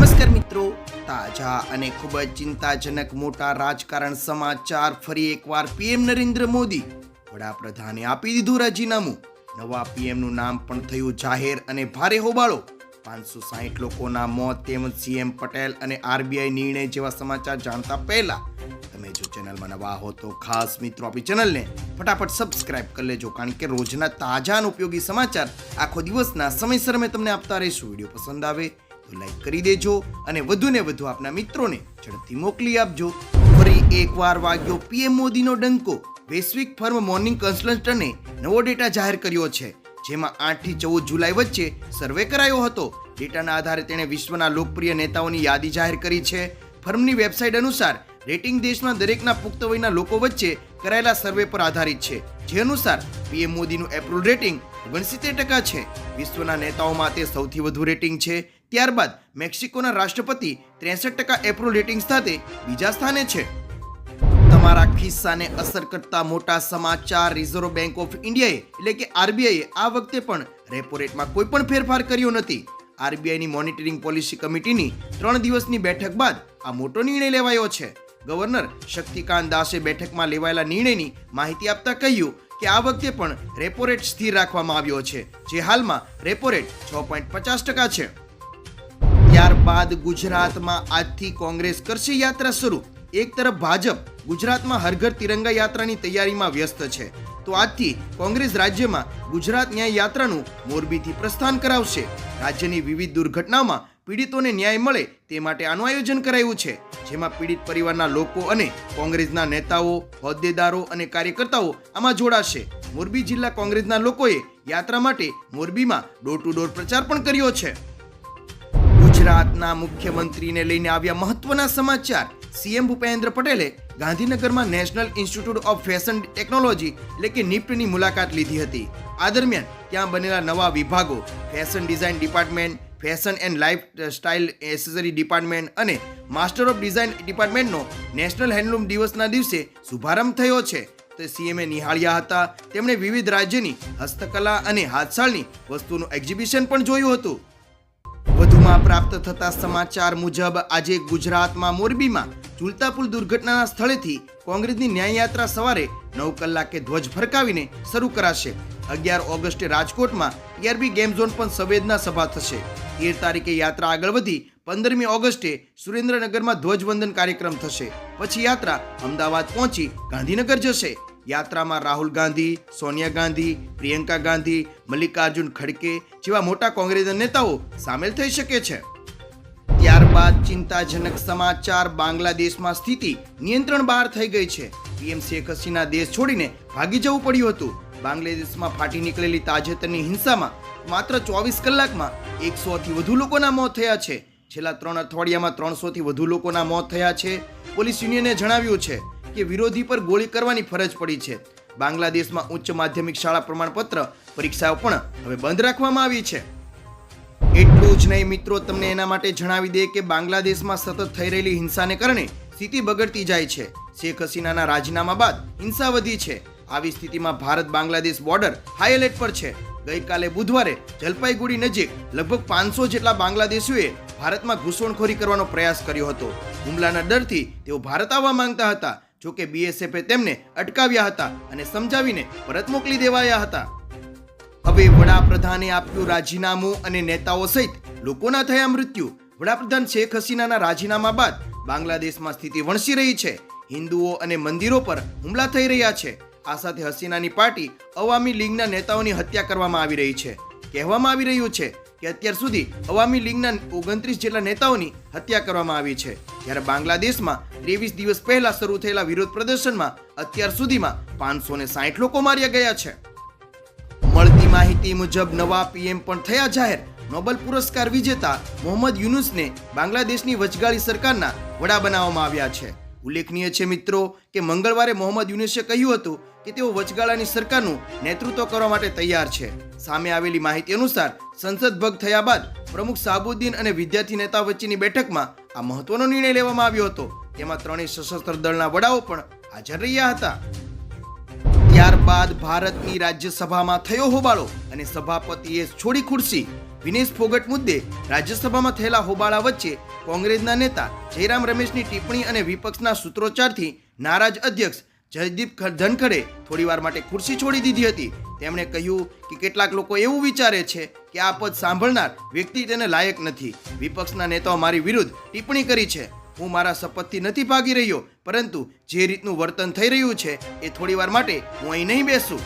નમસ્કાર મિત્રો, તાજા અને ખૂબ જ ચિંતાજનક મોટા રાજકારણ સમાચાર ફરી એકવાર પીએમ નરેન્દ્ર મોદી વડાપ્રધાને આપી દીધું રાજીનામું. નવા પીએમનું નામ પણ થયું જાહેર અને ભારે હોબાળો. પાંચસો સાહીઠ લોકોના મોત, તેમજ સીએમ પટેલ અને આરબીઆઈ નિર્ણય જેવા સમાચાર જાણતા પહેલા તમે જો ચેનલમાં નવા હો તો ખાસ મિત્રો આપણી ચેનલને ફટાફટ સબસ્ક્રાઇબ કરી લેજો, કારણ કે રોજના તાજા ઉપયોગી સમાચાર આખો દિવસના સમયસર અમે તમને આપતા રહીશું. વીડિયો પસંદ આવે તો લાઈક કરી દેજો અને વધુ ને વધુ આપના મિત્રોને ઝડપથી મોકલી આપજો. ફરી એકવાર વાગ્યો પીએમ મોદીનો ડંકો. વૈશ્વિક ફર્મ મોર્નિંગ કન્સલ્ટન્ટને નવો ડેટા જાહેર કર્યો છે. જેમાં આઠથી ચૌદ જુલાઈ વચ્ચે સર્વે કરાયો હતો. ડેટાના આધારે તેણે વિશ્વના લોકપ્રિય નેતાઓની યાદી જાહેર કરી છે. ફર્મની વેબસાઇટ અનુસાર રેટિંગ દેશમાં દરેકના પુખ્ત વયના લોકો વચ્ચે કરાયેલા સર્વે પર આધારિત છે. જે અનુસાર પીએમ મોદીનું એપ્રુવ રેટિંગ ઓગણસિત્તેર ટકા છે. વિશ્વના નેતાઓમાં તે સૌથી વધુ રેટિંગ છે. ત્યારબાદ મેક્સિકોના રાષ્ટ્રપતિ ત્રેસઠ ટકા એપ્રુવ રેટિંગ સાથે બીજા સ્થાને છે. તમારા ખિસ્સાને અસર કરતા મોટા સમાચાર રિઝર્વ બેંક ઓફ ઇન્ડિયાએ એટલે કે આરબીઆઈએ આ વખતે પણ રેપો રેટમાં કોઈ પણ ફેરફાર કર્યો નથી. આરબીઆઈની મોનિટરિંગ પોલિસી કમિટીની ત્રણ દિવસની બેઠક બાદ આ મોટો નિર્ણય લેવાયો છે. ગવર્નર શક્તિકાંત દાસે બેઠકમાં લેવાયેલા નિર્ણયની માહિતી આપતા કહ્યું કે આ વખતે પણ રેપો રેટ સ્થિર રાખવામાં આવ્યો છે, જે હાલમાં રેપો રેટ છ પોઈન્ટ પચાસ ટકા છે. ત્યારબાદ ગુજરાતમાં આજથી કોંગ્રેસ કરશે યાત્રા શરૂ. એક તરફ ભાજપ ગુજરાતમાં હર ઘર તિરંગા યાત્રાની તૈયારીમાં વ્યસ્ત છે. તો આજથી કોંગ્રેસ રાજ્યમાં ગુજરાત ન્યાય યાત્રાનું મોરબીથી પ્રસ્થાન કરાવશે. રાજ્યની વિવિધ દુર્ઘટનામાં પીડિતોને ન્યાય મળે તે માટે આનું આયોજન કરાયું છે. જેમાં પીડિત પરિવારના લોકો અને કોંગ્રેસના નેતાઓ, હોદ્દેદારો અને કાર્યકર્તાઓ આમાં જોડાશે. મોરબી જિલ્લા કોંગ્રેસના લોકોએ યાત્રા માટે મોરબીમાં ડોર ટુ ડોર પ્રચાર પણ કર્યો છે. ગુજરાતના મુખ્યમંત્રીને લઈને આવ્યા મહત્વના સમાચાર. સીએમ ભૂપેન્દ્ર પટેલે ગાંધીનગરમાં national institute of fashion technology, એટલે કે નિફ્ટની મુલાકાત લીધી હતી. આ દરમિયાન ત્યાં બનેલા નવા વિભાગો, fashion design department, fashion and lifestyle accessory department અને માસ્ટર ઓફ ડિઝાઇન ડિપાર્ટમેન્ટનો નેશનલ હેન્ડલૂમ દિવસના દિવસે શુભારંભ થયો છે. સીએમએ નિહાળ્યા હતા. તેમણે વિવિધ રાજ્યની હસ્તકલા અને હાથશાળની વસ્તુનું એક્ઝિબિશન પણ જોયું હતું. વધુમાં પ્રાપ્ત થતા સમાચાર મુજબ, આજે ગુજરાતમાં મોરબીમાં ઝુલતા પુલ દુર્ઘટનાના સ્થળેથી કોંગ્રેસની ન્યાયયાત્રા સવારે નવ કલાકે ધ્વજ ફરકાવીને શરૂ કરાશે. અગિયાર ઓગસ્ટે રાજકોટમાં ટીઆરબી ગેમ ઝોન પણ સંવેદના સભા થશે. તેર તારીખે યાત્રા આગળ વધી, પંદરમી ઓગસ્ટે સુરેન્દ્રનગરમાં ધ્વજવંદન કાર્યક્રમ થશે. પછી યાત્રા અમદાવાદ પહોંચી ગાંધીનગર જશે. યાત્રામાં રાહુલ ગાંધી, સોનિયા ગાંધી, પ્રિયંકા ગાંધી, મલ્લિકાર્જુન ખડકે જેવા મોટા કોંગ્રેસના નેતાઓ સામેલ થઈ શકે છે. ત્યારબાદ ચિંતાજનક સમાચાર, બાંગ્લાદેશમાં સ્થિતિ નિયંત્રણ બહાર થઈ ગઈ છે. પીએમ શેખ હસીના દેશ છોડીને ભાગી જવું પડ્યું હતું. બાંગ્લાદેશમાં ફાટી નીકળેલી તાજેતરની હિંસામાં માત્ર ચોવીસ કલાકમાં એકસો થી વધુ લોકોના મોત થયા છે. છેલ્લા ત્રણ અઠવાડિયામાં ત્રણસો થી વધુ લોકોના મોત થયા છે, પોલીસ યુનિયને જણાવ્યું છે. કે વિરોધી પર ગોળી કરવાની ફરજ પડી છે. બાંગ્લાદેશમાં ઉચ્ચ માધ્યમિક શાળા પ્રમાણપત્ર પરીક્ષાઓ પણ હવે બંધ રાખવામાં આવી છે. એટલું જ નહીં મિત્રો, તમને એના માટે જણાવી દે કે બાંગ્લાદેશમાં સતત થઈ રહેલી હિંસાને કારણે સ્થિતિ બગડતી જાય છે. શેખ હસીનાના રાજીનામા બાદ હિંસા વધી છે. આવી સ્થિતિમાં Bharat Bangladesh border high alert પર છે. ગઈકાલે બુધવારે જલપાઈગુડી નજીક લગભગ પાંચસો જેટલા બાંગ્લાદેશીઓએ ભારતમાં ઘૂસણખોરી કરવાનો પ્રયાસ કર્યો હતો. હુમલાના ડરથી તેઓ ભારત આવવા માંગતા હતા. જોકે બીએસએફે તેમને અટકાવ્યા હતા અને સમજાવીને પરત મોકલી દેવાયા હતા. હવે વડાપ્રધાને આપ્યું રાજીનામું અને નેતાઓ સહિત લોકોના થયા મૃત્યુ. વડાપ્રધાન શેખ હસીનાના રાજીનામા બાદ બાંગ્લાદેશમાં સ્થિતિ વણસી રહી છે. હિન્દુઓ અને મંદિરો પર હુમલા થઈ રહ્યા છે. આ સાથે હસીનાની પાર્ટી અવામી લીગના નેતાઓની હત્યા કરવામાં આવી રહી છે. કહેવામાં આવી રહ્યું છે કે અત્યાર સુધી અવામી લીગના ઓગણત્રીસ જેટલા નેતાઓની હત્યા કરવામાં આવી છે. જ્યારે બાંગ્લાદેશમાં ત્રેવીસ દિવસ પહેલા શરૂ થયેલા વિરોધ પ્રદર્શનમાં અત્યાર સુધીમાં પાંચસો ને સાઠ લોકો માર્યા ગયા છે. મળતી માહિતી મુજબ નવા પીએમ પણ થયા જાહેર. નોબેલ પુરસ્કાર વિજેતા મોહમ્મદ યુનુસને બાંગ્લાદેશની વચગાળી સરકારના વડા બનાવવામાં આવ્યા છે. ઉલ્લેખનીય છે મિત્રો કે મંગળવારે મોહમ્મદ યુનિસે કહ્યું હતું કે તેઓ વચગાળાની સરકારનું નેતૃત્વ કરવા માટે તૈયાર છે. સામે આવેલી માહિતી અનુસાર સંસદ ભંગ થયા બાદ પ્રમુખ સાબુદ્દીન અને વિદ્યાર્થી નેતા વચ્ચેની બેઠકમાં આ મહત્વનો નિર્ણય લેવામાં આવ્યો હતો. તેમાં ત્રણેય સશસ્ત્ર દળના વડાઓ પણ હાજર રહ્યા હતા. ત્યારબાદ ભારતની રાજ્યસભામાં થયો હોબાળો અને સભાપતિએ છોડી ખુરશી વિનેશ ફોગટ મુદ્દે રાજ્યસભામાં થયેલા હોબાળા વચ્ચે કોંગ્રેસના નેતા જયરામ રમેશની ટિપ્પણી અને વિપક્ષના સૂત્રોચ્ચારથી નારાજ અધ્યક્ષ જયદીપ ધનખડે થોડીવાર માટે ખુરશી છોડી દીધી હતી. તેમણે કહ્યું કે કેટલાક લોકો એવું વિચારે છે કે આ પદ સાંભળનાર વ્યક્તિ તેને લાયક નથી. વિપક્ષના નેતાઓ મારી વિરુદ્ધ ટિપ્પણી કરી છે. હું મારા શપથથી નથી ભાગી રહ્યો, પરંતુ જે રીતનું વર્તન થઈ રહ્યું છે એ થોડીવાર માટે હું અહીં નહીં બેસું.